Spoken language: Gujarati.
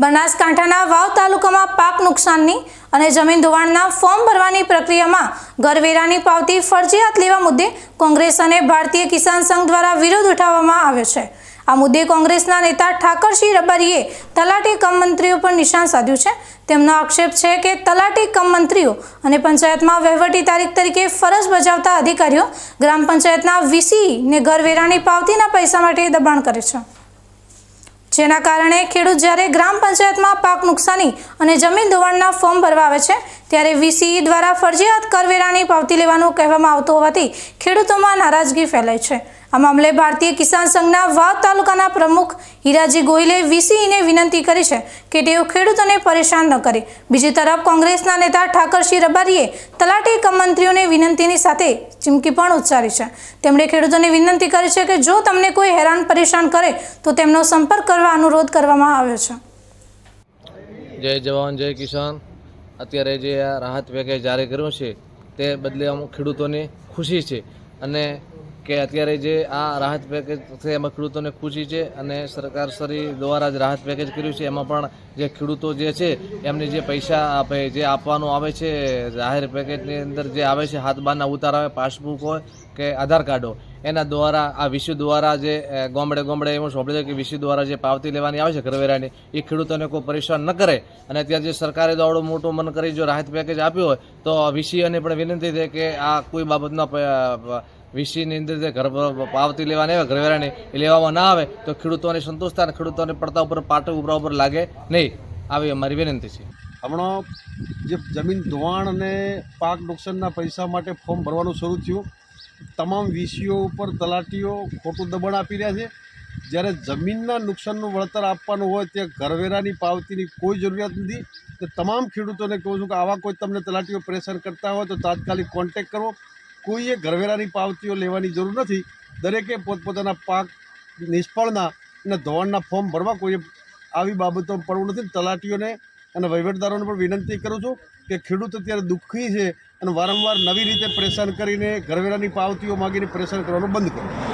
બનાસકાંઠાના વાવ તાલુકામાં પાક નુકસાનની અને જમીન ધોવાણના ફોર્મ ભરવાની પ્રક્રિયામાં ઘરવેરાની પાવતી ફરજિયાત લેવા મુદ્દે કોંગ્રેસ અને ભારતીય કિસાન સંઘ દ્વારા વિરોધ ઉઠાવવામાં આવ્યો છે. આ મુદ્દે કોંગ્રેસના નેતા ઠાકરસિંહ રબારીએ તલાટી કમ મંત્રીઓ પર નિશાન સાધ્યું છે. તેમનો આક્ષેપ છે કે તલાટી કમ મંત્રીઓ અને પંચાયતમાં વહીવટી તારીખ તરીકે ફરજ બજાવતા અધિકારીઓ ગ્રામ પંચાયતના વીસી ને ઘરવેરાની પાવતીના પૈસા માટે દબાણ કરે છે. જેના કારણે ખેડૂત જ્યારે ગ્રામ પંચાયતમાં પાક નુકસાની અને જમીન ધોવાણના ફોર્મ ભરવા આવે છે, ત્યારે વીસીઈ દ્વારા ફરજિયાત કરવેરાની પાવતી લેવાનું કહેવામાં આવતું હોવાથી ખેડૂતોમાં નારાજગી ફેલાય છે. આ મામલે ભારતીય કિસાન સંઘના વાવ તાલુકાના પ્રમુખ હીરાજી ગોહિલે વીસીઈને વિનંતી કરી છે કે તેઓ ખેડૂતોને પરેશાન ન કરે. બીજી તરફ કોંગ્રેસના નેતા ઠાકરસિંહ રબારીએ તલાટી કમ મંત્રીઓને વિનંતીની સાથે ચીમકી પણ ઉચ્ચારી છે. તેમણે ખેડૂતોને વિનંતી કરી છે કે જો તમને કોઈ હેરાન પરેશાન કરે, તો તેમનો સંપર્ક કરવા અનુરોધ કરવામાં આવ્યો છે. જય જવાન, જય કિસાન. અત્યારે જે આ રાહત પેકેજ જારી કર્યું છે, તે બદલે અમુક ખેડૂતોને ખુશી છે અને કે અત્યારે જે આ રાહત પેકેજ છે, એમાં ખેડૂતોને ખુશી છે અને સરકાર શ્રી દ્વારા જ રાહત પેકેજ કર્યું છે. એમાં પણ જે ખેડૂતો જે છે, એમને જે પૈસા આપે, જે આપવાનું આવે છે, જાહેર પેકેજની અંદર જે આવે છે, હાથ બારના ઉતાર આવે પાસબુક હોય કે આધાર કાર્ડ હોય, એના દ્વારા, આ વિશ્વ દ્વારા જે ગોમડે ગોમડે એવું સોંપડે છે કે વિશ્વ દ્વારા જે પાવતી લેવાની આવે છે કરવેરાની, એ ખેડૂતોને કોઈ પરેશાન ન કરે. અને અત્યારે જે સરકારે દોડો મોટું મન કરી જો રાહત પેકેજ આપ્યું હોય, તો વિષયને પણ વિનંતી છે કે આ કોઈ બાબતના વિસીની અંદર જે ઘર પાવતી લેવાની આવે, ઘરવેરાની એ લેવામાં ના આવે, તો ખેડૂતોને સંતોષ થાય અને ખેડૂતોને પડતા ઉપર પાટો ઉપરા ઉપર લાગે નહીં. આવી અમારી વિનંતી છે. હમણાં જે જમીન ધોવાણ અને પાક નુકસાનના પૈસા માટે ફોર્મ ભરવાનું શરૂ થયું, તમામ વીસીઓ ઉપર તલાટીઓ ખોટું દબાણ આપી રહ્યા છે. જ્યારે જમીનના નુકસાનનું વળતર આપવાનું હોય, ત્યાં ઘરવેરાની પાવતીની કોઈ જરૂરિયાત નથી. તો તમામ ખેડૂતોને કહું છું કે આવા કોઈ તમને તલાટીઓ પ્રેશર કરતા હોય, તો તાત્કાલિક કોન્ટેક કરો. કોઈએ ઘરવેરાની પાવતીઓ લેવાની જરૂર નથી. દરેકે પોતપોતાના પાક નિષ્ફળના અને ધોવાણના ફોર્મ ભરવા કોઈએ આવી બાબતો પડવું નથી. તલાટીઓને અને વહીવટદારોને પણ વિનંતી કરું છું કે ખેડૂત અત્યારે દુઃખી છે અને વારંવાર નવી રીતે પ્રેશર કરીને ઘરવેરાની પાવતીઓ માગીને પ્રેશર કરવાનું બંધ કરો.